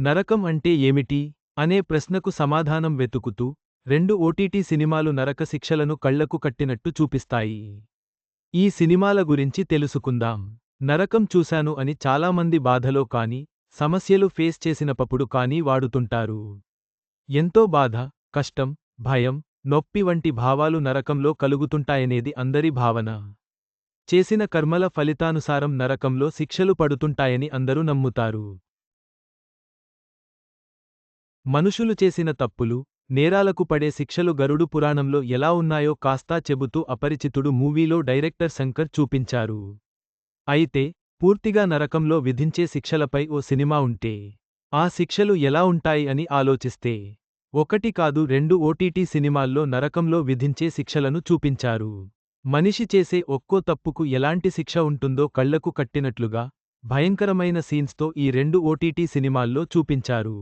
నరకం అంటే ఏమిటి? అనే ప్రశ్నకు సమాధానం వెతుకుతూ రెండు ఓటీటీ సినిమాలు నరక శిక్షలను కళ్ళకు కట్టినట్టు చూపిస్తాయి. ఈ సినిమాల గురించి తెలుసుకుందాం. నరకం చూశాను అని చాలామంది బాధలో కాని సమస్యలు ఫేస్ చేసినప్పుడు కానీ వాడుతుంటారు. ఎంతో బాధ కష్టం భయం నొప్పి వంటి భావాలు నరకంలో కలుగుతుంటాయనేది అందరి భావన. చేసిన కర్మల ఫలితానుసారం నరకంలో శిక్షలు పడుతుంటాయని అందరూ నమ్ముతారు. మనుషులు చేసిన తప్పులు నేరాలకు పడే శిక్షలు గరుడు పురాణంలో ఎలా ఉన్నాయో కాస్తా చెబుతూ అపరిచితుడు మూవీలో డైరెక్టర్ శంకర్ చూపించారు. అయితే పూర్తిగా నరకంలో విధించే శిక్షలపై ఓ సినిమా ఉంటే ఆ శిక్షలు ఎలా ఉంటాయి అని ఆలోచిస్తే ఒకటి కాదు రెండు ఓటీటీ సినిమాల్లో నరకంలో విధించే శిక్షలను చూపించారు. మనిషి చేసే ఒక్కో తప్పుకు ఎలాంటి శిక్ష ఉంటుందో కళ్ళకు కట్టినట్లుగా భయంకరమైన సీన్స్తో ఈ రెండు ఓటీటీ సినిమాల్లో చూపించారు.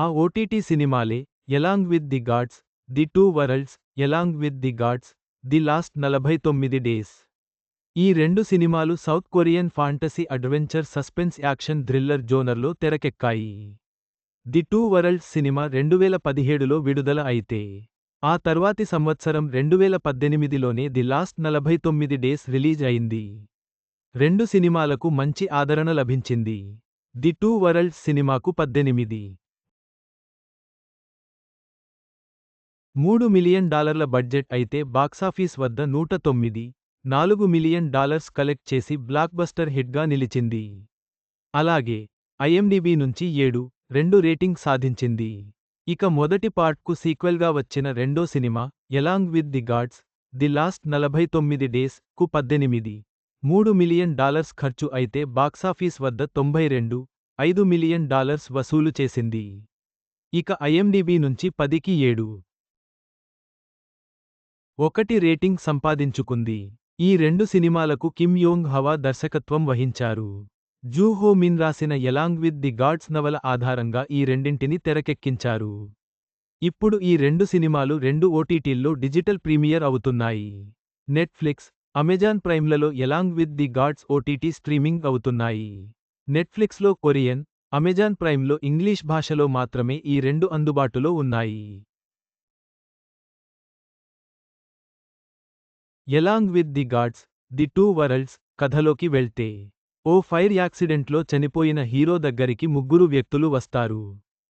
ఆ ఓటీటీ సినిమాలే along with the gods the two worlds along with the gods the last నలభై తొమ్మిది డేస్. ఈ రెండు సినిమాలు South Korean fantasy adventure suspense action thriller జోనర్లో తెరకెక్కాయి. ది టూ వరల్డ్స్ సినిమా రెండువేల పదిహేడులో విడుదల అయితే ఆ తర్వాతి సంవత్సరం రెండువేల పద్దెనిమిదిలోనే ది లాస్ట్ నలభై తొమ్మిది డేస్ రిలీజ్ అయింది. రెండు సినిమాలకు మంచి ఆదరణ లభించింది. ది టూ వరల్డ్స్ సినిమాకు పద్దెనిమిది. మూడు మిలియన్ డాలర్ల బడ్జెట్ అయితే బాక్సాఫీస్ వద్ద నూట తొమ్మిది నాలుగు మిలియన్ డాలర్స్ కలెక్ట్ చేసి బ్లాక్బస్టర్ హిట్గా నిలిచింది. అలాగే ఐఎండిబి నుంచి ఏడు రెండు రేటింగ్ సాధించింది. ఇక మొదటి పార్ట్కు సీక్వెల్గా వచ్చిన రెండో cinema along with the gods the last నలభై తొమ్మిది డేస్కు పద్దెనిమిది మూడు మిలియన్ డాలర్స్ ఖర్చు అయితే బాక్సాఫీస్ వద్ద తొంభై రెండు ఐదు మిలియన్ డాలర్స్ వసూలు చేసింది. ఇక ఐఎండిబి నుంచి పదికి ఏడు. ఒకటి రేటింగ్ సంపాదించుకుంది. ఈ రెండు సినిమాలకు కిమ్ యోంగ్ హవా దర్శకత్వం వహించారు. జూహో మిన్ రాసిన ఎలాంగ్ విత్ ది గాడ్స్ నవల ఆధారంగా ఈ రెండింటిని తెరకెక్కించారు. ఇప్పుడు ఈ రెండు సినిమాలు రెండు ఓటీటీల్లో డిజిటల్ ప్రీమియర్ అవుతున్నాయి. Netflix Amazon ప్రైమ్లలో along with the gods OTT streaming అవుతున్నాయి. నెట్ఫ్లిక్స్లో కొరియన్ అమెజాన్ ప్రైమ్లో ఇంగ్లీష్ భాషలో మాత్రమే ఈ రెండు అందుబాటులో ఉన్నాయి. Along with the gods the two worlds కథలోకి వెళ్తే. ఓ ఫైర్ యాక్సిడెంట్లో చనిపోయిన హీరో దగ్గరికి ముగ్గురు వ్యక్తులు వస్తారు.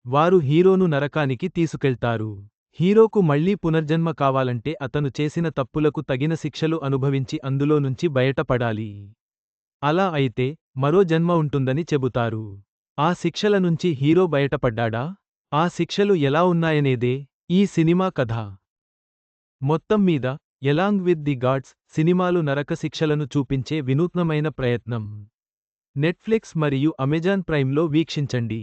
వారు హీరోను నరకానికి తీసుకెళ్తారు. హీరోకు మళ్ళీ పునర్జన్మ కావాలంటే అతను చేసిన తప్పులకు తగిన శిక్షలు అనుభవించి అందులో నుంచి బయటపడాలి. అలా అయితే మరో జన్మ ఉంటుందని చెబుతారు. ఆ శిక్షల నుంచి హీరో బయటపడ్డాడా? ఆ శిక్షలు ఎలా ఉన్నాయనేదే ఈ సినిమా కథ. మొత్తం మీద ఎలాంగ్ విత్ ది గాడ్స్ సినిమాలు నరక శిక్షలను చూపించే వినూత్నమైన ప్రయత్నం. నెట్ఫ్లిక్స్ మరియు అమెజాన్ ప్రైమ్లో వీక్షించండి.